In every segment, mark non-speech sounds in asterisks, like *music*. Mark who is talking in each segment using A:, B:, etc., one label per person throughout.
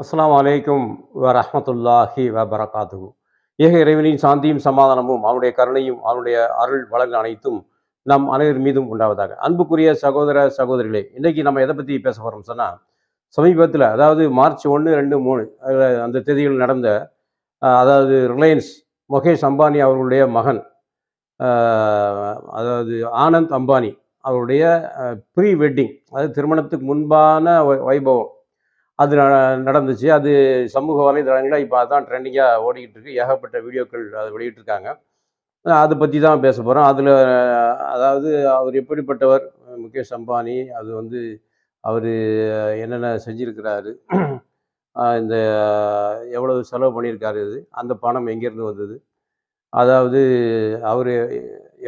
A: அஸ்லாம் அலைக்கும் வரமத்துல்லாஹி வபரகாத்து ஏக இறைவனின் சாந்தியும் சமாதானமும் அவனுடைய கருணையும் அவனுடைய அருள் வளங்கள் அனைத்தும் நம் அனைவர் மீதும் உண்டாவதாக. அன்புக்குரிய சகோதர சகோதரிகளே இன்னைக்கு நம்ம எதை பற்றி பேச போகிறோம் சொன்னால் சமீபத்தில் அதாவது மார்ச் ஒன்று ரெண்டு மூணு அந்த தேதிகள் நடந்த அதாவது ரிலையன்ஸ் முகேஷ் அம்பானி அவர்களுடைய மகன் அதாவது ஆனந்த் அம்பானி அவருடைய ப்ரீ வெட்டிங் அதாவது திருமணத்துக்கு முன்பான வை- வைபவம். அது ந- நடந்துச்சு. அது சமூக வலைதளங்களில் இப்போ அதான் ட்ரெண்டிங்காக ஓடிக்கிட்டு இருக்கு. ஏகப்பட்ட வீடியோக்கள் அதை வெளியிட்டிருக்காங்க. அதை பற்றி தான் பேச போகிறோம் அதில் அதாவது அவர் எப்படிப்பட்டவர்? முகேஷ் அம்பானி அது வந்து அவர் என்னென்ன செஞ்சிருக்கிறாரு? இந்த எவ்வளவு செலவு பண்ணியிருக்காரு இது? அந்த பணம் எங்கேருந்து வந்தது? அதாவது அவர்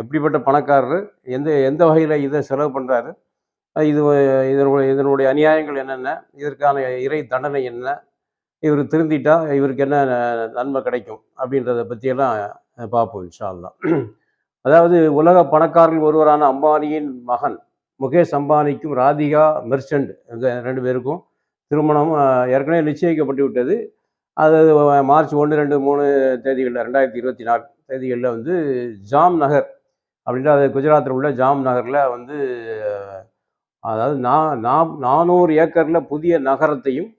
A: எப்படிப்பட்ட பணக்காரர்? எந்த எந்த வகையில் இதை செலவு பண்ணுறாரு இது இதனுடைய இதனுடைய அநியாயங்கள் என்னென்ன? இதற்கான இறை தண்டனை என்ன? இவர் திருந்திட்டா இவருக்கு என்ன ந- நன்மை கிடைக்கும்? அப்படின்றத பற்றியெல்லாம் பார்ப்போம் இன்ஷா அதாவது உலக பணக்காரர்கள் ஒருவரான அம்பானியின் மகன் முகேஷ் அம்பானிக்கும் ராதிகா மெர்ச்சன்ட் ரெண்டு பேருக்கும் திருமணம் ஏற்கனவே நிச்சயிக்கப்பட்டு விட்டது. அது மார்ச் ஒன்று ரெண்டு மூணு தேதிகளில் ரெண்டாயிரத்தி இருபத்தி நாலு தேதிகளில் வந்து ஜாம் நகர் அப்படின்ற அது குஜராத்தில் உள்ள ஜாம் நகரில் வந்து அதாவது நான் நான் நானூறு ஏக்கரில் புதிய நகரத்தையும்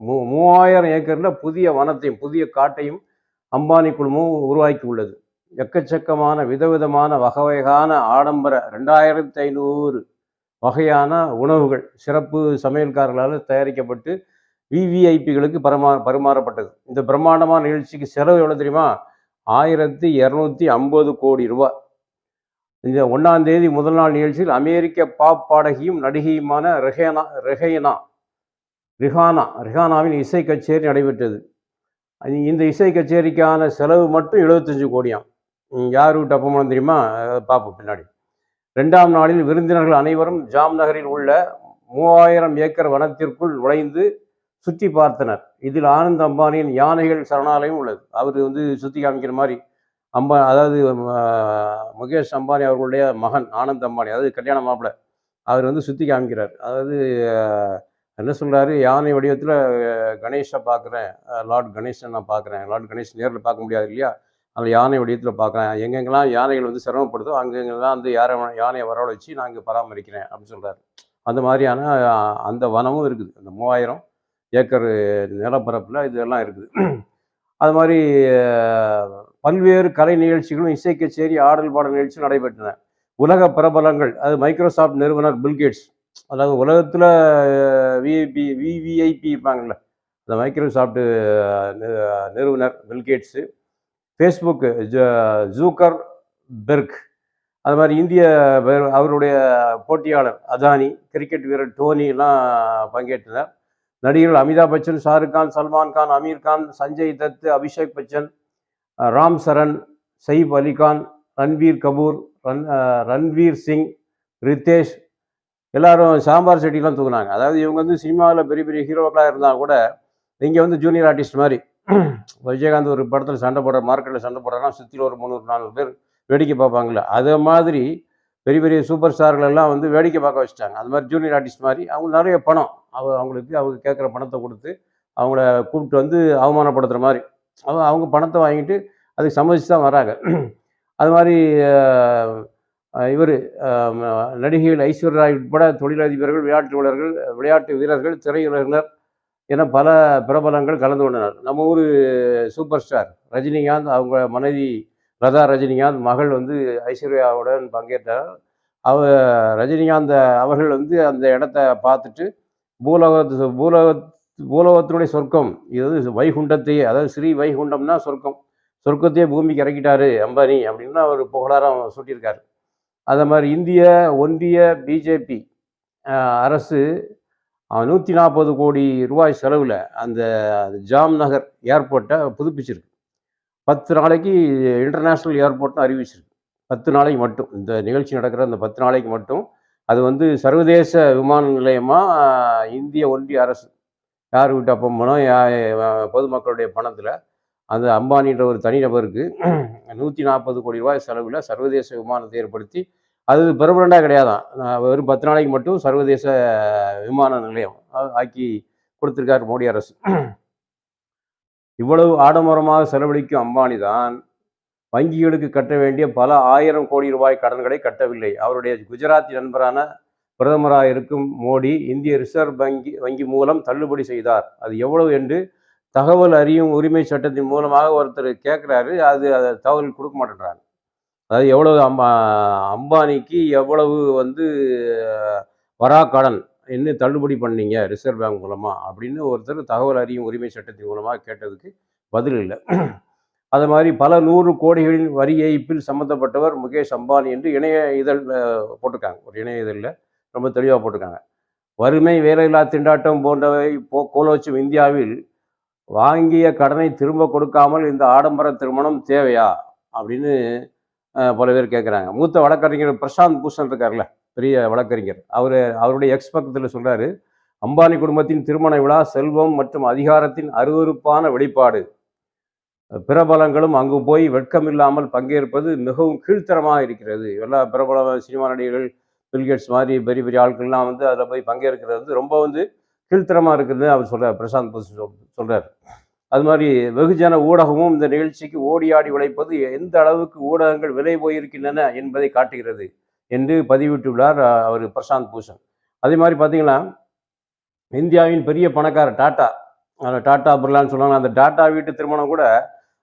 A: மூ மூவாயிரம் ஏக்கரில் புதிய வனத்தையும் புதிய காட்டையும் அம்பானி குழுமம் உருவாக்கி உள்ளது எக்கச்சக்கமான விதவிதமான வகை வகையான ஆடம்பர ரெண்டாயிரத்தி ஐநூறு வகையான உணவுகள் சிறப்பு சமையல்காரர்களால் தயாரிக்கப்பட்டு விவிஐபிகளுக்கு பரமா பரிமாறப்பட்டது. இந்த பிரம்மாண்டமான நிகழ்ச்சிக்கு செலவு எவ்வளோ தெரியுமா? ஆயிரத்தி இரநூத்தி ஐம்பது கோடி ரூபாய். இந்த ஒன்றாம் தேதி முதல் நாள் நிகழ்ச்சியில் அமெரிக்க பாப் பாடகியும் நடிகையுமான ரெஹேனா ரெஹேனா ரிஹானா ரிஹானாவின் இசை கச்சேரி நடைபெற்றது. இந்த இசை கச்சேரிக்கான செலவு மட்டும் எழுபத்தஞ்சு கோடியாம். யார் வீட்டு அப்பமானம் தெரியுமா? பார்ப்போம் பின்னாடி. ரெண்டாம் நாளில் விருந்தினர்கள் அனைவரும் ஜாம் நகரில் உள்ள மூவாயிரம் ஏக்கர் வனத்திற்குள் நுழைந்து சுற்றி பார்த்தனர். இதில் ஆனந்த் அம்பானியின் யானைகள் சரணாலயம் உள்ளது. அவர் வந்து சுற்றி காமிக்கிற மாதிரி அம்பா அதாவது முகேஷ் அம்பானி அவர்களுடைய மகன் ஆனந்த் அம்பானி அதாவது கல்யாண மாப்பிள்ளை அவர் வந்து சுற்றி காமிக்கிறார். அதாவது என்ன சொல்கிறாரு யானை வடிவத்தில் கணேஷை பார்க்குறேன் லார்ட் கணேஷன் நான் பார்க்குறேன் லார்ட் கணேஷ் நேரில் பார்க்க முடியாது இல்லையா? அந்த யானை வடிவத்தில் பார்க்குறேன் எங்கெங்கெல்லாம் யானைகள் வந்து சிரமப்படுதோ அங்கெங்கெல்லாம் வந்து யாரை யானையை வரவழைச்சு நான் இங்கே பராமரிக்கிறேன் அப்படின்னு சொல்கிறாரு அந்த மாதிரியான அந்த வனமும் இருக்குது. அந்த மூவாயிரம் ஏக்கர் நிலப்பரப்பில் இதெல்லாம் இருக்குது. *clears throat* அது மாதிரி பல்வேறு கலை நிகழ்ச்சிகளும் இசை கச்சேரி ஆடல் பாடல் நிகழ்ச்சியும் நடைபெற்றன. உலக பிரபலங்கள் அது மைக்ரோசாஃப்ட் நிறுவனர் பில்கேட்ஸ் அதாவது உலகத்தில் விஐபி விவிஐபி இருப்பாங்கள்ல அந்த மைக்ரோசாஃப்ட் நிறுவனர் பில்கேட்ஸு ஃபேஸ்புக்கு ஜூக்கர் பெர்க் அது மாதிரி இந்திய அவருடைய போட்டியாளர் அதானி கிரிக்கெட் வீரர் டோனி எல்லாம் பங்கேற்றனர். நடிகர்கள் அமிதாப் பச்சன் ஷாருக் கான் சல்மான் கான் அமீர் கான் சஞ்சய் தத் அபிஷேக் பச்சன் ராம் சரண் சயீப் அலிகான் ரன்வீர் கபூர் ரன் ரன்வீர் சிங் ரித்தேஷ் எல்லாரும் சாம்பார் செட்டிலாம் தூக்குனாங்க. அதாவது இவங்க வந்து சினிமாவில் பெரிய பெரிய ஹீரோக்களாக இருந்தால் கூட இங்கே வந்து ஜூனியர் ஆர்டிஸ்ட் மாதிரி *clears throat* விஜயகாந்த் ஒரு படத்தில் சண்டை போடுற மார்க்கெட்டில் சண்டை போடுறனா சுற்றில ஒரு முந்நூறு நானூறு பேர் வேடிக்கை பார்ப்பாங்களே அதே மாதிரி பெரிய பெரிய சூப்பர் ஸ்டார்கள் எல்லாம் வந்து வேடிக்கை பார்க்க வச்சுட்டாங்க. அது மாதிரி ஜூனியர் ஆர்டிஸ்ட் மாதிரி அவங்க நிறைய பணம் அவ அவங்களுக்கு அவங்க கேட்குற பணத்தை கொடுத்து அவங்கள கூப்பிட்டு வந்து அவமானப்படுத்துகிற மாதிரி. அவங்க அவங்க பணத்தை வாங்கிட்டு அதுக்கு சம்மதிச்சு தான் வராங்க. அது மாதிரி இவர் நடிகைகள் ஐஸ்வர்யா உட்பட தொழிலதிபர்கள் விளையாட்டு வீரர்கள் விளையாட்டு வீரர்கள் திரையுலகினர் என பல பிரபலங்கள் கலந்து கொண்டனர். நம்ம ஊர் சூப்பர் ஸ்டார் ரஜினிகாந்த் அவங்க மனைவி லதா ரஜினிகாந்த் மகள் வந்து ஐஸ்வர்யாவுடன் பங்கேற்றார் அவ ரஜினிகாந்த் அவர்கள் வந்து அந்த இடத்த பார்த்துட்டு பூலோகத்து பூலோக பூலோகத்தினுடைய சொர்க்கம். இது வந்து வைகுண்டத்தையே அதாவது ஸ்ரீ வைகுண்டம்னா சொர்க்கம். சொர்க்கத்தையே பூமிக்கு இறக்கிட்டாரு அம்பானி அப்படின்னு அவர் புகழாரம் சுட்டியிருக்காரு. அதே மாதிரி இந்திய ஒன்றிய பிஜேபி அரசு நூற்றி நாற்பது கோடி ரூபாய் செலவில் அந்த ஜாம் நகர் ஏர்போர்ட்டை புதுப்பிச்சிருக்கு. பத்து நாளைக்கு இன்டர்நேஷ்னல் ஏர்போர்ட்னு அறிவிச்சிருக்கு. பத்து நாளைக்கு மட்டும். இந்த நிகழ்ச்சி நடக்கிற அந்த பத்து நாளைக்கு மட்டும். அது வந்து சர்வதேச விமான நிலையமாக இந்திய ஒன்றிய அரசு யார் வீட்டு அப்பம் பணம் பொதுமக்களுடைய பணத்தில் அந்த அம்பானின்ற ஒரு தனிநபருக்கு *clears throat* நூற்றி நாற்பது கோடி ரூபாய் செலவில் சர்வதேச விமானத்தை ஏற்படுத்தி அது பெர்மனண்டாக கிடையாதான். வெறும் பத்து நாளைக்கு மட்டும் சர்வதேச விமான நிலையம் ஆக்கி கொடுத்துருக்கார் மோடி அரசு. *clears throat* இவ்வளவு ஆடம்பரமாக செலவழிக்கும் அம்பானி தான் வங்கிகளுக்கு கட்ட வேண்டிய பல ஆயிரம் கோடி ரூபாய் கடன்களை கட்டவில்லை. அவருடைய குஜராத்தி நண்பரான பிரதமராக இருக்கும் மோடி இந்திய ரிசர்வ் வங்கி வங்கி மூலம் தள்ளுபடி செய்தார். அது எவ்வளவு என்று தகவல் அறியும் உரிமை சட்டத்தின் மூலமாக ஒருத்தர் கேட்குறாரு. அது அதை தகவல் கொடுக்க மாட்டேன்றாங்க. அதாவது எவ்வளவு அம்பா அம்பானிக்கு எவ்வளவு வந்து வரா கடன் என்ன தள்ளுபடி பண்ணீங்க ரிசர்வ் பேங்க் மூலமாக அப்படின்னு ஒருத்தர் தகவல் அறியும் உரிமை சட்டத்தின் மூலமாக கேட்டதுக்கு பதில் இல்லை. அது மாதிரி பல நூறு கோடிகளின் வரி ஏய்ப்பில் சம்மந்தப்பட்டவர் முகேஷ் அம்பானி என்று இணைய இதழ் போட்டிருக்காங்க. ஒரு இணைய இதழில் ரொம்ப தெளிவாக போட்டிருக்காங்க. வறுமை வேலையில்லா திண்டாட்டம் போன்றவை போ கோலோச்சும் இந்தியாவில் வாங்கிய கடனை திரும்ப கொடுக்காமல் இந்த ஆடம்பர திருமணம் தேவையா? அப்படின்னு பல பேர் கேட்குறாங்க மூத்த வழக்கறிஞர் பிரசாந்த் பூஷன் இருக்கார்ல பெரிய வழக்கறிஞர். அவர் அவருடைய எக்ஸ் பக்கத்தில் சொல்கிறாரு அம்பானி குடும்பத்தின் திருமண விழா செல்வம் மற்றும் அதிகாரத்தின் அருவருப்பான வெளிப்பாடு. பிரபலங்களும் அங்கு போய் வெட்கமில்லாமல் பங்கேற்பது மிகவும் கீழ்த்தரமாக இருக்கிறது. எல்லா பிரபல சினிமா நடிகர்கள் பில்கேட்ஸ் மாதிரி பெரிய பெரிய ஆட்கள்லாம் வந்து அதில் போய் பங்கேற்கிறது வந்து ரொம்ப வந்து கீழ்த்தரமாக இருக்குதுன்னு அவர் சொல்கிறார் பிரசாந்த் பூஷன் சொல்கிறார் அது மாதிரி வெகுஜன ஊடகமும் இந்த நிகழ்ச்சிக்கு ஓடி ஆடி உழைப்பது எந்த அளவுக்கு ஊடகங்கள் விலை போயிருக்கின்றன என்பதை காட்டுகிறது என்று பதிவிட்டுள்ளார் அவர் பிரசாந்த் பூஷன். அதே மாதிரி பார்த்தீங்கன்னா இந்தியாவின் பெரிய பணக்காரர் டாட்டா அதில் டாட்டா பிர்லான்னு சொல்லுவாங்க அந்த டாட்டா வீட்டு திருமணம் கூட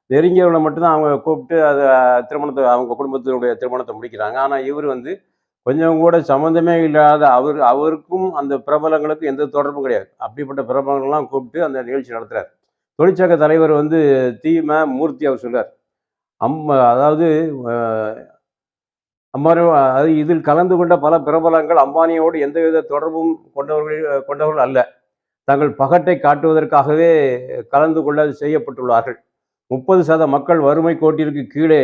A: நெருங்கியவர்களை மட்டும்தான் அவங்க கூப்பிட்டு அதை திருமணத்தை அவங்க குடும்பத்தினுடைய திருமணத்தை முடிக்கிறாங்க. ஆனால் இவர் வந்து கொஞ்சம் கூட சம்மந்தமே இல்லாத அவர் அவருக்கும் அந்த பிரபலங்களுக்கும் எந்த தொடர்பும் கிடையாது. அப்படிப்பட்ட பிரபலங்கள்லாம் கூப்பிட்டு அந்த நிகழ்ச்சி நடத்துறார். தொழிற்சங்க தலைவர் வந்து தீம மூர்த்தி அவர் சொல்றார். அம் அதாவது அஹ், அம்மாரி அது இதில் கலந்து கொண்ட பல பிரபலங்கள் அம்பானியோடு எந்தவித தொடர்பும் கொண்டவர்கள் கொண்டவர்கள் அல்ல. தங்கள் பகட்டை காட்டுவதற்காகவே கலந்து கொள்ள செய்யப்பட்டுள்ளார்கள். முப்பது சத மக்கள் வறுமை கோட்டிற்கு கீழே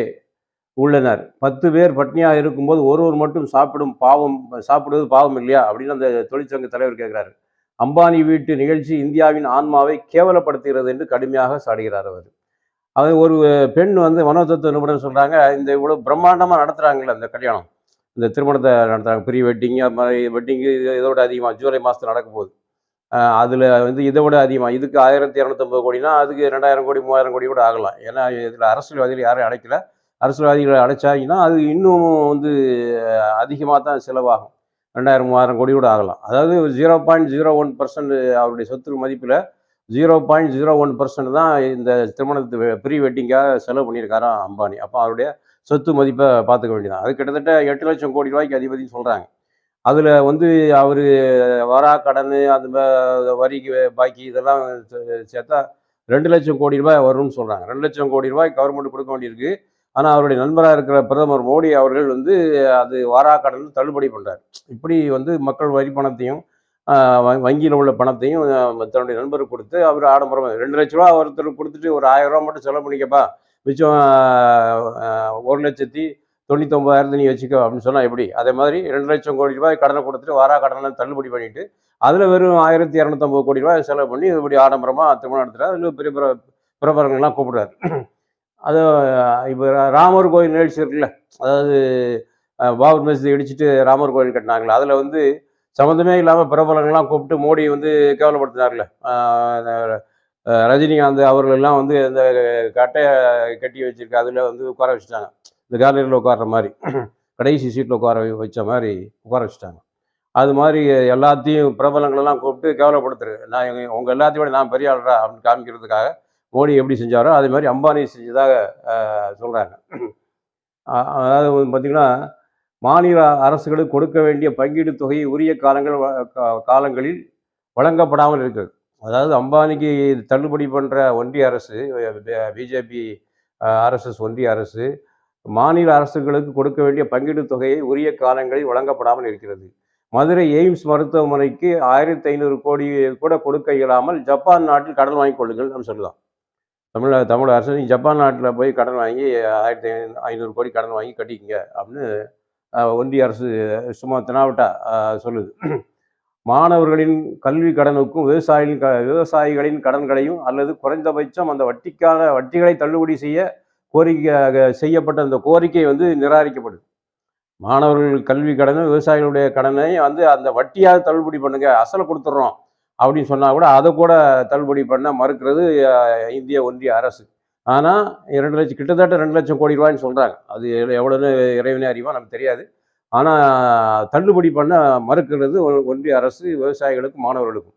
A: உள்ளனர். பத்து பேர் பட்னியாக இருக்கும்போது ஒருவர் மட்டும் சாப்பிடும் பாவம் சாப்பிடுவது பாவம் இல்லையா? அப்படின்னு அந்த தொழிற்சங்க தலைவர் கேட்குறாரு. அம்பானி வீட்டு நிகழ்ச்சி இந்தியாவின் ஆன்மாவை கேவலப்படுத்துகிறது என்று கடுமையாக சாடுகிறார் அவர். அது ஒரு பெண் வந்து மனோதத்துவ நிபுணர் சொல்கிறாங்க இந்த இவ்வளோ பிரம்மாண்டமாக நடத்துகிறாங்கல்ல அந்த கல்யாணம். இந்த திருமணத்தை நடத்துகிறாங்க ப்ரீ வெட்டிங்கு அது மாதிரி வெட்டிங்கு இதோட அதிகமாக ஜூலை மாதத்தில் நடக்க போகுது. அதில் வந்து இதை விட அதிகமாக இதுக்கு ஆயிரத்தி இரநூத்தம்பது கோடினா அதுக்கு ரெண்டாயிரம் கோடி மூவாயிரம் கோடி கூட ஆகலாம். ஏன்னா இதில் அரசியல்வாதிகள் யாரும் அடைக்கல. அரசியல்வாதிகளை அடைச்சாங்கன்னா அது இன்னும் வந்து அதிகமாக தான் செலவாகும். ரெண்டாயிரம் மூவாயிரம் கோடி கூட ஆகலாம். அதாவது zero point zero one percent அவருடைய சொத்து மதிப்பில் zero point zero one percent தான் இந்த திருமணத்து ப்ரீ வெட்டிங்காக செலவு பண்ணியிருக்காராம் அம்பானி. அப்போ அவருடைய சொத்து மதிப்பை பார்த்துக்க வேண்டியதான் அது கிட்டத்தட்ட எட்டு லட்சம் கோடி ரூபாய்க்கு அதிபதினு சொல்கிறாங்க அதில் வந்து அவர் வரா கடன் அந்த வரி வரிக்கு பாக்கி இதெல்லாம் சே- சேர்த்தா ரெண்டு லட்சம் கோடி ரூபாய் வரும்னு சொல்கிறாங்க ரெண்டு லட்சம் கோடி ரூபாய் கவர்மெண்ட் கொடுக்க வேண்டியிருக்கு. ஆனால் அவருடைய நண்பராக இருக்கிற பிரதமர் மோடி அவர்கள் வந்து அது வாரா கடன் தள்ளுபடி பண்ணுறார் இப்படி வந்து மக்கள் வரி பணத்தையும் வங்கியில் உள்ள பணத்தையும் தன்னுடைய நண்பருக்கு கொடுத்து அவர் ஆடம்பரம் ரெண்டு லட்ச ரூபா ஒருத்தருக்கு கொடுத்துட்டு ஒரு ஆயிரம் ரூபா மட்டும் செலவு பண்ணிக்கப்பா. மிச்சம் ஒரு லட்சத்தி தொண்ணூத்தொம்பதாயிரத்து நீ வச்சுக்கோ அப்படின்னு சொன்னால் எப்படி? அதே மாதிரி ரெண்டு லட்சம் கோடி ரூபாய் கடனை கொடுத்துட்டு வாரா கடனை தள்ளுபடி பண்ணிட்டு அதில் வெறும் ஆயிரத்தி இரநூத்தம்பது கோடி ரூபாய் செலவு பண்ணி இப்படி ஆடம்பரமாக திருமணம் நடத்துகிறார் அதில் பெரிய பிர பிரபலங்கள்லாம் கூப்பிடுறாரு. அது இப்போ ராமர் கோயில் நிகழ்ச்சி இருக்குல்ல அதாவது பாபர் மசூதி இடிச்சிட்டு ராமர் கோயில் கட்டினாங்களே அதில் வந்து சம்மந்தமே இல்லாமல் பிரபலங்கள்லாம் கூப்பிட்டு மோடி வந்து கேவலப்படுத்தினார்ல. ரஜினிகாந்த் அவர்கள் எல்லாம் வந்து இந்த கட்டையை கட்டி வச்சிருக்க அதில் வந்து உட்கார வச்சுட்டாங்க. இந்த கேலரியில் உட்கார்ற மாதிரி கடைசி சீட்டில் உட்கார வச்ச மாதிரி உட்கார வச்சுட்டாங்க. அது மாதிரி எல்லாத்தையும் பிரபலங்களெல்லாம் கூப்பிட்டு கேவலப்படுத்துரு நான் உங்கள் எல்லாத்தையும் விட நான் பெரிய ஆள்றா அப்படின்னு காமிக்கிறதுக்காக மோடி எப்படி செஞ்சாரோ அதே மாதிரி அம்பானி செஞ்சதாக சொல்கிறாங்க அதாவது பார்த்திங்கன்னா மாநில அரசுகளுக்கு கொடுக்க வேண்டிய பங்கீடு தொகையை உரிய காலங்கள் வ- கா- காலங்களில் வழங்கப்படாமல் இருக்குது அதாவது அம்பானிக்கு தள்ளுபடி பண்ணுற ஒன்றிய அரசு பிஜேபி ஆர்எஸ்எஸ் ஒன்றிய அரசு மாநில அரசுகளுக்கு கொடுக்க வேண்டிய பங்கீடு தொகையை உரிய காலங்களில் வழங்கப்படாமல் இருக்கிறது. மதுரை எய்ம்ஸ் மருத்துவமனைக்கு ஆயிரத்தி ஐநூறு கோடி கூட கொடுக்க இயலாமல் ஜப்பான் நாட்டில் கடன் வாங்கிக் கொள்ளுங்கள் நம்ம சொல்லலாம். தமிழ் தமிழ் அரசு ஜப்பான் நாட்டில் போய் கடன் வாங்கி ஆயிரத்தி ஐநூறு கோடி கடன் வாங்கி கட்டிக்கிங்க அப்படின்னு ஒன்றிய அரசு சும்மா தினாவட்டா சொல்லுது. மாணவர்களின் கல்வி கடனுக்கும் விவசாயிகளின் க விவசாயிகளின் கடன்களையும் அல்லது குறைந்தபட்சம் அந்த வட்டிக்கான வட்டிகளை தள்ளுபடி செய்ய கோரிக்கை செய்யப்பட்ட அந்த கோரிக்கை வந்து நிராகரிக்கப்படுது. மாணவர்கள் கல்வி கடனும் விவசாயிகளுடைய கடனையும் வந்து அந்த வட்டியாக தள்ளுபடி பண்ணுங்க அசலை கொடுத்துட்றோம் அப்படின்னு சொன்னால் கூட அதை கூட தள்ளுபடி பண்ண மறுக்கிறது இந்திய ஒன்றிய அரசு. ஆனால் ரெண்டு லட்சம் கிட்டத்தட்ட ரெண்டு லட்சம் கோடி ரூபாய்ன்னு சொல்கிறாங்க அது எவ்வளோன்னு இறைவனே அறிவா நமக்கு தெரியாது. ஆனால் தள்ளுபடி பண்ண மறுக்கிறது ஒன்றிய அரசு விவசாயிகளுக்கும் மாணவர்களுக்கும்.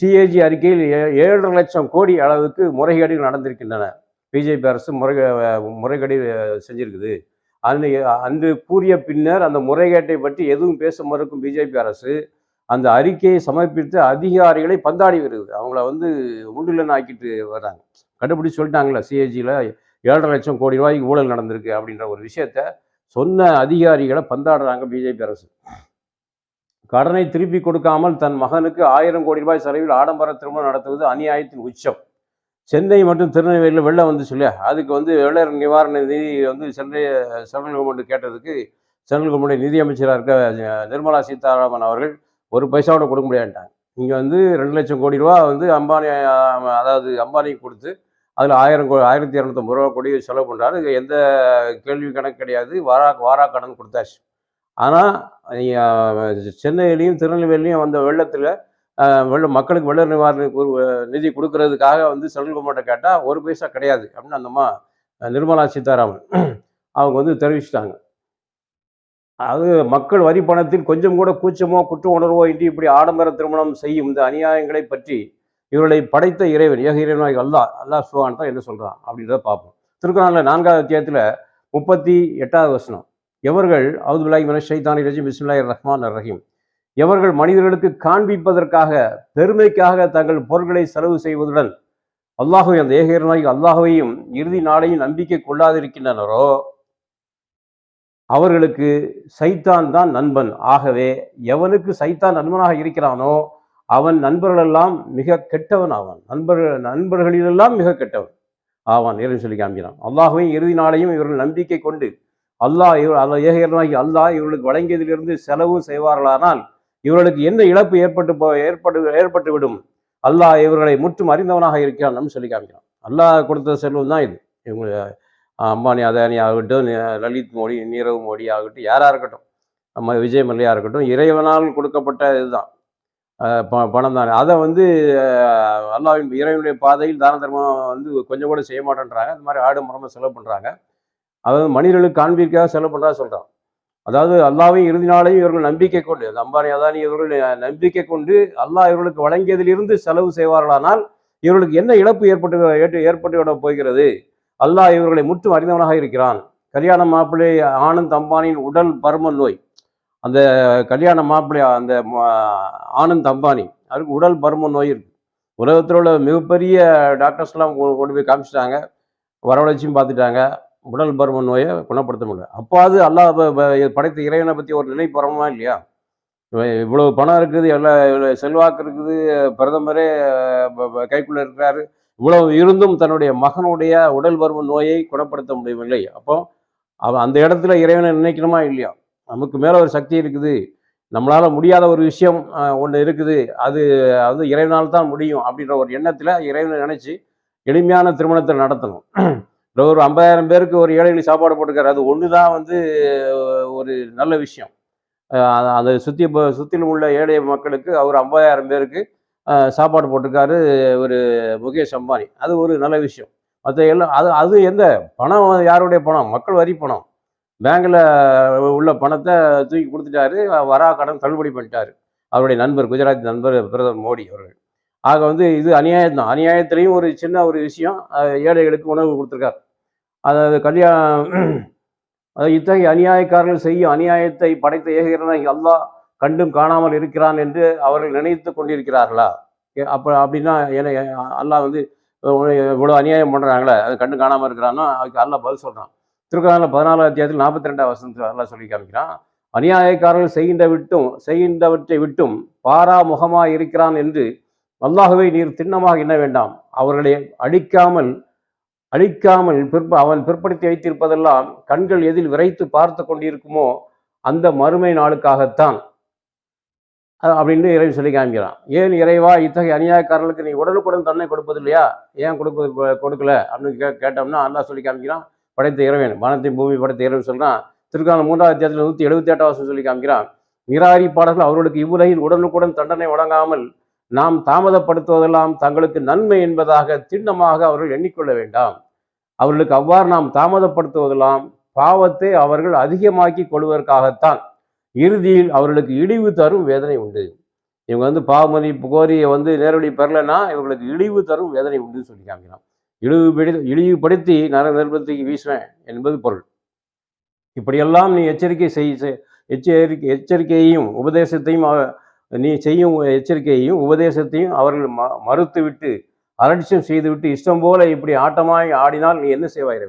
A: சிஏஜி அறிக்கையில் ஏ- ஏழரை லட்சம் கோடி அளவுக்கு முறைகேடுகள் நடந்திருக்கின்றன. பிஜேபி அரசு முறை முறைகேடு செஞ்சிருக்குது. அன்று அன்று கூறிய பின்னர் அந்த முறைகேட்டை பற்றி எதுவும் பேச மறுக்கும் பிஜேபி அரசு அந்த அறிக்கையை சமர்ப்பித்து அதிகாரிகளை பந்தாடி வருது அவங்கள வந்து உண்டுலன்னு ஆக்கிட்டு வர்றாங்க கண்டுபிடிச்சு சொல்லிட்டாங்களே சிஏஜியில் ஏழரை லட்சம் கோடி ரூபாய்க்கு ஊழல் நடந்திருக்கு அப்படின்ற ஒரு விஷயத்த சொன்ன அதிகாரிகளை பந்தாடுறாங்க பிஜேபி அரசு. கடனை திருப்பி கொடுக்காமல் தன் மகனுக்கு ஆயிரம் கோடி ரூபாய் செலவில் ஆடம்பர திருமணம் நடத்துவது அநியாயத்தின் உச்சம். சென்னை மற்றும் திருநெல்வேலியில் வெள்ளம் வந்துச்சு இல்லையா? அதுக்கு வந்து வெள்ளர் நிவாரண நிதி வந்து சென்னை சென்ட்ரல் கவர்மெண்ட் கேட்டதுக்கு சென்ட்ரல் கவர்மெண்ட் நிதியமைச்சராக இருக்க நிர்மலா சீதாராமன் அவர்கள் ஒரு பைசாவோட கொடுக்க முடியாதுட்டாங்க இங்கே வந்து ரெண்டு லட்சம் கோடி ரூபா வந்து அம்பானி அதாவது அம்பானிக்கு கொடுத்து அதில் ஆயிரம் கோ ஆயிரத்தி இரநூத்தம்பது ரூபா கோடி செலவு பண்ணுறாரு இது எந்த கேள்வி கணக்கு கிடையாது. வாரா வாரா கடன் கொடுத்தாச்சு. ஆனால் சென்னையிலையும் திருநெல்வேலியும் வந்த வெள்ளத்தில் வெள்ளம் மக்களுக்கு வெள்ள நிவாரண நிதி கொடுக்கறதுக்காக வந்து சென்ட்ரல் கவர்மெண்ட்டை கேட்டால் ஒரு பைசா கிடையாது அப்படின்னு அந்தம்மா நிர்மலா சீதாராமன் அவங்க வந்து தெரிவிச்சிட்டாங்க. அது மக்கள் வரி பணத்தில் கொஞ்சம் கூட கூச்சமோ குற்ற உணர்வோ இன்றி இப்படி ஆடம்பர திருமணம் செய்யும் இந்த அநியாயங்களை பற்றி இவர்களை படைத்த இறைவன் ஏக இறைவனாய் அல்லாஹ் அல்லாஹ் சுகான் தான் என்ன சொல்கிறான் அப்படின்றத பார்ப்போம். திருக்குறளில் நான்காவது அத்தியாயத்தில் முப்பத்தி எட்டாவது வசனம். எவர்கள் அவுதுல்லாஹி மின ஷைத்தானி ரஜீம் பிஸ்மில்லாஹிர் ரஹ்மான் ரஹீம். எவர்கள் மனிதர்களுக்கு காண்பிப்பதற்காக பெருமைக்காக தங்கள் பொருட்களை செலவு செய்வதுடன் அல்லாஹுவை அந்த ஏகீரனாகி அல்லாஹுவையும் இறுதி நாளையும் நம்பிக்கை கொள்ளாதிருக்கின்றனரோ அவர்களுக்கு சைத்தான் தான் நண்பன். ஆகவே எவனுக்கு சைத்தான் நண்பனாக இருக்கிறானோ அவன் நண்பர்களெல்லாம் மிக கெட்டவன் ஆவான். நண்பர்கள் நண்பர்களிலெல்லாம் மிக கெட்டவன் ஆவான் இறைவன் சொல்லி காமிக்கிறான். அல்லாஹையும் இறுதி நாளையும் இவர்கள் நம்பிக்கை கொண்டு அல்லாஹ் இவர் அல்ல ஏகீரனாகி அல்லாஹ் இவர்களுக்கு வழங்கியதிலிருந்து செலவு செய்வார்களானால் இவர்களுக்கு என்ன இழப்பு ஏற்பட்டு போ ஏற்பட்டு ஏற்பட்டு விடும் அல்லாஹ் இவர்களை முற்றும் அறிந்தவனாக இருக்கிறான் சொல்லி காமிக்கிறான். அல்லாஹ் கொடுத்த செல்வம் தான் இது. இவங்க அம்பானி அதானி ஆகட்டும் லலித் மோடி நீரவ் மோடி ஆகட்டும் யாராக இருக்கட்டும் நம்ம விஜய் மல்லையா இருக்கட்டும் இறைவனால் கொடுக்கப்பட்ட இதுதான். ப பணம் தானே. அதை வந்து அல்லாவின் இறைவனுடைய பாதையில் தான தர்மம் வந்து கொஞ்சம் கூட செய்ய மாட்டேன்றாங்க. இந்த மாதிரி ஆடு முறமை செலவு பண்ணுறாங்க அதாவது மனிதர்களுக்கு காண்பிக்காக செலவு பண்ணுறா சொல்கிறான் அதாவது அல்லாவையும் இறுதி நாளையும் இவர்கள் நம்பிக்கை கொண்டு அந்த அம்பானி அதானி இவர்கள் நம்பிக்கை கொண்டு அல்லாஹ் இவர்களுக்கு வழங்கியதிலிருந்து செலவு செய்வார்களானால் இவர்களுக்கு என்ன இழப்பு ஏற்பட்டு ஏற்று ஏற்பட்டுவிட போகிறது? அல்லாஹ் இவர்களை முற்றும் அறிந்தவனாக இருக்கிறான். கல்யாண மாப்பிள்ளை ஆனந்த் அம்பானியின் உடல் பருமன் நோய். அந்த கல்யாண மாப்பிள்ளை அந்த ஆனந்த் அம்பானி அவருக்கு உடல் பருமன் நோய் இருக்கு. உலகத்தில் உள்ள மிகப்பெரிய டாக்டர்ஸ்லாம் கொண்டு போய் காமிச்சிட்டாங்க. வரவழைச்சியும் பார்த்துட்டாங்க. உடல் பருமன் நோயை குணப்படுத்த முடியல. அப்பாவது அல்லாஹ் படைத்த இறைவனை பற்றி ஒரு நிலை பரமா இல்லையா? இவ்வளோ இவ்வளவு பணம் இருக்குது எல்லா செல்வாக்கு இருக்குது. பிரதமரே கைக்குள்ளே இருக்கிறாரு. இவ்வளவு இருந்தும் தன்னுடைய மகனுடைய உடல் பருமன் நோயை குணப்படுத்த முடியவில்லை. அப்போ அவன் அந்த இடத்துல இறைவனை நினைக்கணுமா இல்லையா? நமக்கு மேலே ஒரு சக்தி இருக்குது. நம்மளால் முடியாத ஒரு விஷயம் ஒன்று இருக்குது. அது வந்து இறைவனால் தான் முடியும் அப்படின்ற ஒரு எண்ணத்தில் இறைவனை நினச்சி எளிமையான திருமணத்தை நடத்தணும். *clears throat* இல்லை ஒரு ஐம்பதாயிரம் பேருக்கு ஒரு ஏழைகளுக்கு சாப்பாடு போட்டுக்காரு. அது ஒன்று தான் வந்து ஒரு நல்ல விஷயம். அதை சுற்றி சுற்றிலும் உள்ள ஏழை மக்களுக்கு அவர் ஐம்பதாயிரம் பேருக்கு சாப்பாடு போட்டிருக்காரு ஒரு முகேஷ் அம்பானி. அது ஒரு நல்ல விஷயம். மற்ற எல்லாம் அது அது எந்த பணம் யாருடைய பணம்? மக்கள் வரி பணம். பேங்கில் உள்ள பணத்தை தூக்கி கொடுத்துட்டாரு. வரா கடன் தள்ளுபடி பண்ணிட்டாரு. அவருடைய நண்பர் குஜராத் நண்பர் பிரதமர் மோடி அவர்கள். ஆக வந்து இது அநியாயம் தான் அநியாயத்திலையும் ஒரு சின்ன ஒரு விஷயம். ஏழைகளுக்கு உணவு கொடுத்துருக்காரு. அதாவது கல்யாணம் அதாவது இத்தகைய அநியாயக்காரர்கள் செய்யும் அநியாயத்தை படைத்த ஏகிறனாகி அல்லாஹ் கண்டும் காணாமல் இருக்கிறான் என்று அவர்கள் நினைத்து கொண்டிருக்கிறார்களா? ஏ, அப்ப அப்படின்னா ஏன்னா அல்லாஹ் வந்து இவ்வளோ அநியாயம் பண்ணுறாங்களே அது கண்டு காணாமல் இருக்கிறான்னா அதுக்கு அல்லாஹ் பதில் சொல்கிறான் திருக்குறளில் பதினாலாம் அத்தியாயத்தில் நாற்பத்தி ரெண்டாம் வசனத்தில் அல்லாஹ் சொல்லி காமிக்கிறான். அநியாயக்காரர்கள் செய்கின்ற விட்டும் செய்கின்றவற்றை விட்டும் பாரா முகமாக இருக்கிறான் என்று அல்லாஹுவை நீர் திண்ணமாக எண்ண வேண்டாம். அவர்களை அழிக்காமல் அழிக்காமல் பிற்ப அவன் பிற்படுத்தி வைத்திருப்பதெல்லாம் கண்கள் எதில் விரைத்து பார்த்து கொண்டிருக்குமோ அந்த மறுமை நாளுக்காகத்தான். அப்படின்னு இறைவன் சொல்லி காமிக்கிறான் ஏன் இறைவா இத்தகைய அநியாயக்காரர்களுக்கு நீ உடனுக்குடன் தன்னை கொடுப்பது இல்லையா ஏன் கொடுப்பது கொடுக்கல? அப்படின்னு கே கேட்டோம்னா அல்லா சொல்லி காமிக்கிறான் படைத்த இறைவன். வானத்தின் பூமி படைத்த இறைவன் சொல்கிறான் திருக்கான மூன்றாவது அத்தியாயத்தில் நூற்றி எழுபத்தி எட்டாவது சொல்லி காமிக்கிறான் நிராகரிப்பாளர்கள் அவர்களுக்கு இவ்வுலகில் உடனுக்குடன் தண்டனை வழங்காமல் நாம் தாமதப்படுத்துவதெல்லாம் தங்களுக்கு நன்மை என்பதாக திண்ணமாக அவர்கள் எண்ணிக்கொள்ள வேண்டாம். அவர்களுக்கு அவ்வாறு நாம் தாமதப்படுத்துவதெல்லாம் பாவத்தை அவர்கள் அதிகமாக்கி கொள்வதற்காகத்தான். இறுதியில் அவர்களுக்கு இழிவு தரும் வேதனை உண்டு. இவங்க வந்து பாவமதிப்பு கோரியை வந்து நேரடி பெறலைன்னா இவங்களுக்கு இழிவு தரும் வேதனை உண்டுன்னு சொல்லி காமிக்கிறான். இழிவுபடி இழிவுபடுத்தி நர நிர்பந்தத்துக்கு வீசுவேன் என்பது பொருள். இப்படியெல்லாம் நீ எச்சரிக்கை செய் செய்- எச்சரிக்கை எச்சரிக்கையையும் உபதேசத்தையும் நீ செய்யும் எச்சரிக்கையையும் உபதேசத்தையும் அவர்கள் ம மறுத்துவிட்டு அலட்சியம் செய்துவிட்டு இஷ்டம் போல இப்படி ஆட்டமாய் ஆடினால் நீ என்ன செய்வாய்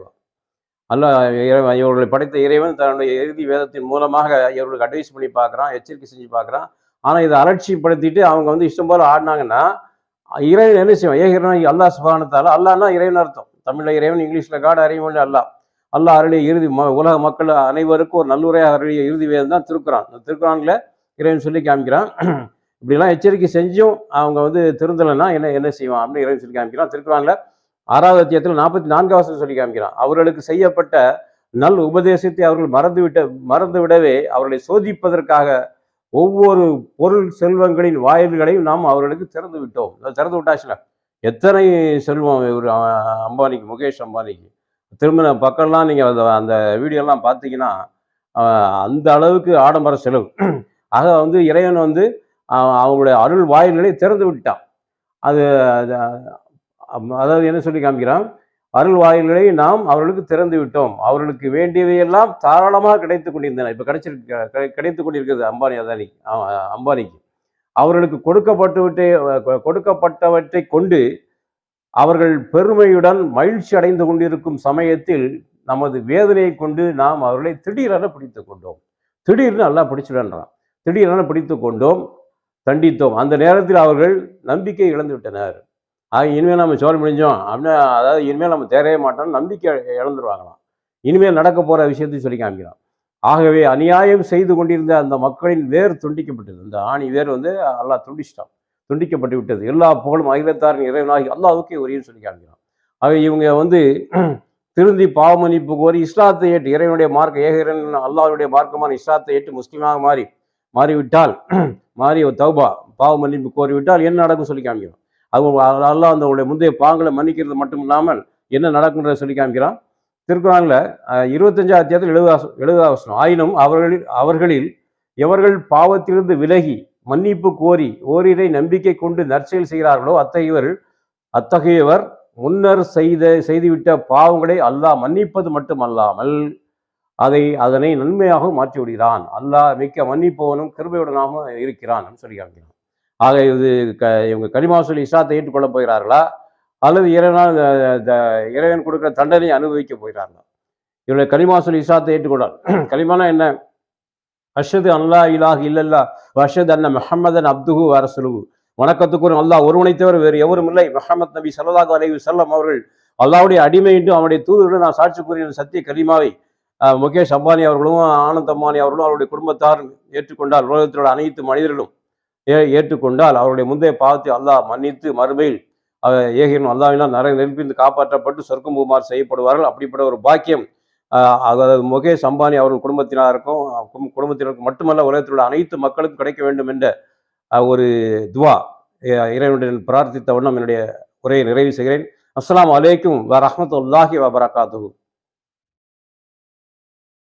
A: அல்ல அல்லாஹ் இறைவன் இவர்களை படைத்த இறைவன் தன்னுடைய இறுதி வேதத்தின் மூலமாக இவர்களுக்கு அட்வைஸ் பண்ணி பார்க்குறான் எச்சரிக்கை செஞ்சு பார்க்குறான். ஆனால் இதை அலட்சிப்படுத்திட்டு அவங்க வந்து இஷ்டம் போல் ஆடினாங்கன்னா இறைவன் என்ன செய்வான்? ஏகிரன் அல்லாஹ் சுபானத்தால் அல்லான்னா இறைவன் அர்த்தம். தமிழில் இறைவன் இங்கிலீஷில் காடு அறிவன் அல்லா அல்லா அருளிய இறுதி ம உலக மக்கள் அனைவருக்கும் ஒரு நல்லுரையாக அருளிய இறுதி வேதம் தான் திருக்குறான். அந்த திருக்குறான்ல இறைவன் சொல்லி காமிக்கிறான். இப்படிலாம் எச்சரிக்கை செஞ்சும் அவங்க வந்து திருந்தலைன்னா என்ன என்ன செய்வான்? அப்படின்னு இறைவன் சொல்லி காமிக்கிறான். திருக்குறான்ல ஆறாவது அத்தியத்தில் நாற்பத்தி நான்காவது சொல்லி காமிக்கிறான். அவர்களுக்கு செய்யப்பட்ட நல் உபதேசத்தை அவர்கள் மறந்துவிட்ட மறந்து விடவே அவர்களை சோதிப்பதற்காக ஒவ்வொரு பொருள் செல்வங்களின் வாயில்களையும் நாம் அவர்களுக்கு திறந்து விட்டோம். திறந்து விட்டாச்சுல. எத்தனை செல்வம் இவர் அம்பானிக்கு முகேஷ் அம்பானிக்கு? திரும்ப பக்கம்லாம் நீங்கள் அந்த அந்த வீடியோலாம் பார்த்தீங்கன்னா அந்த அளவுக்கு ஆடம்பர செலவு. ஆக வந்து இறைவன் வந்து அவங்களுடைய அருள் வாயில்களை திறந்து விட்டான். அது அதாவது என்ன சொல்லி காமிக்கிறான்? அருள் வாயில்களை நாம் அவர்களுக்கு திறந்து விட்டோம். அவர்களுக்கு வேண்டியவையெல்லாம் தாராளமாக கிடைத்து கொண்டிருந்தன. இப்போ கிடைச்சிருக்கு கிடைத்து கொண்டிருக்கிறது அம்பானி அதானி அம்பானிக்கு. அவர்களுக்கு கொடுக்கப்பட்டு விட்டு கொடுக்கப்பட்டவற்றை கொண்டு அவர்கள் பெருமையுடன் மகிழ்ச்சி அடைந்து கொண்டிருக்கும் சமயத்தில் நமது வேதனையை கொண்டு நாம் அவர்களை திடீரென பிடித்து கொண்டோம். திடீர்னு நல்லா பிடிச்சிடன்றான் திடீரென பிடித்து கொண்டோம் தண்டித்தோம். அந்த நேரத்தில் அவர்கள் நம்பிக்கை இழந்து விட்டனர். ஆக இனிமேல் நம்ம சோழ முடிஞ்சோம் அப்படின்னா அதாவது இனிமேல் நம்ம தேரவே மாட்டோம் நம்பிக்கை இழந்துருவாங்களாம். இனிமேல் நடக்க போகிற விஷயத்தையும் சொல்லி காமிக்கலாம் ஆகவே அநியாயம் செய்து கொண்டிருந்த அந்த மக்களின் வேர் துண்டிக்கப்பட்டது. இந்த ஆணி வேர் வந்து அல்லாஹ் துண்டிச்சிட்டான். துண்டிக்கப்பட்டு விட்டது. எல்லா புகழும் அகிலத்தாரின் இறைவனாகி அல்லாவுக்கே உரியன்னு சொல்லி காமிக்கிறான். ஆக இவங்க வந்து திருந்தி பாவமன்னிப்பு கோரி இஸ்லாத்தை ஏற்று இறைவனுடைய மார்க்க ஏகரன் அல்லாவுடைய மார்க்கமான இஸ்லாத்தை ஏற்று முஸ்லீமாக மாறி மாறிவிட்டால் மாறி ஒரு தௌபா பாவமன்னிப்பு கோரிவிட்டால் என்ன நடக்கும் சொல்லி காமிக்கிறோம் அவங்க அதெல்லாம் அந்த உடைய முந்தைய பாங்களை மன்னிக்கிறது மட்டும் இல்லாமல் என்ன நடக்குன்றதை சொல்லி காமிக்கிறான். திருக்குறான்ல இருபத்தஞ்சாம் அத்தியாயத்தில் எழுபது அவசரம் ஆயினும் அவர்களில் அவர்களில் எவர்கள் பாவத்திலிருந்து விலகி மன்னிப்பு கோரி ஓரிரை நம்பிக்கை கொண்டு நற்செயல் செய்கிறார்களோ அத்தகையவர் அத்தகையவர் முன்னர் செய்த செய்துவிட்ட பாவங்களை அல்லாஹ் மன்னிப்பது மட்டுமல்லாமல் அதை அதனை நன்மையாக மாற்றி விடுகிறான் அல்லாஹ் மிக்க மன்னிப்பவனும் கிருபையுடனாகவும் இருக்கிறான் சொல்லி காமிக்கிறான். ஆக இது க இவங்க கலிமா சொல்லி இஸ்லாத்தை போகிறார்களா? அல்லது இறைவனால் த- இறைவன் கொடுக்குற தண்டனை அனுபவிக்க போகிறார்களா? இவருடைய கலிமா சொல்லி இஸ்லாத்தை ஏற்றுக்கொண்டால். *clears throat* கலிமானா என்ன? அஷது அல்லா இலாஹ் இல்லல்லா அஷத் அன்ன மெஹமதன் அப்துஹு அரசுலுகு வணக்கத்துக்குரிய அல்லாஹ் ஒருவனை வேறு எவரும் இல்லை. மெஹமத் நபி சல்லாஹ் அலைவு செல்லம் அவர்கள் அல்லாவுடைய அடிமை என்றும் அவனுடைய தூதருடன் நான் சாட்சி கூறிய சத்திய கலிமாவை முகேஷ் அம்பானி அவர்களும் ஆனந்த் அம்பானி அவர்களும் அவருடைய குடும்பத்தார் ஏற்றுக்கொண்டால் உலகத்தில் அனைத்து மனிதர்களும் ஏ ஏற்றுக்கொண்டால் அவருடைய முந்தைய பாவத்தை அல்லாஹ் மன்னித்து மறுமையில் ஏகிரும் அல்லாவினால் நிறைய நெருப்பிந்து காப்பாற்றப்பட்டு சொர்க்கம் பூமார் செய்யப்படுவார்கள். அப்படிப்பட்ட ஒரு பாக்கியம் அதாவது முகேஷ் அம்பானி அவர்கள் குடும்பத்தினருக்கும் குடும்பத்தினருக்கும் மட்டுமல்ல உலகத்தில் உள்ள அனைத்து மக்களுக்கும் கிடைக்க வேண்டும் என்ற ஒரு துவா இறைவனுடன் பிரார்த்தித்த வண்ணம் என்னுடைய உரையை நிறைவு செய்கிறேன். அஸ்லாம் அலைக்கும் வ ரஹமத்துல்லாஹி வ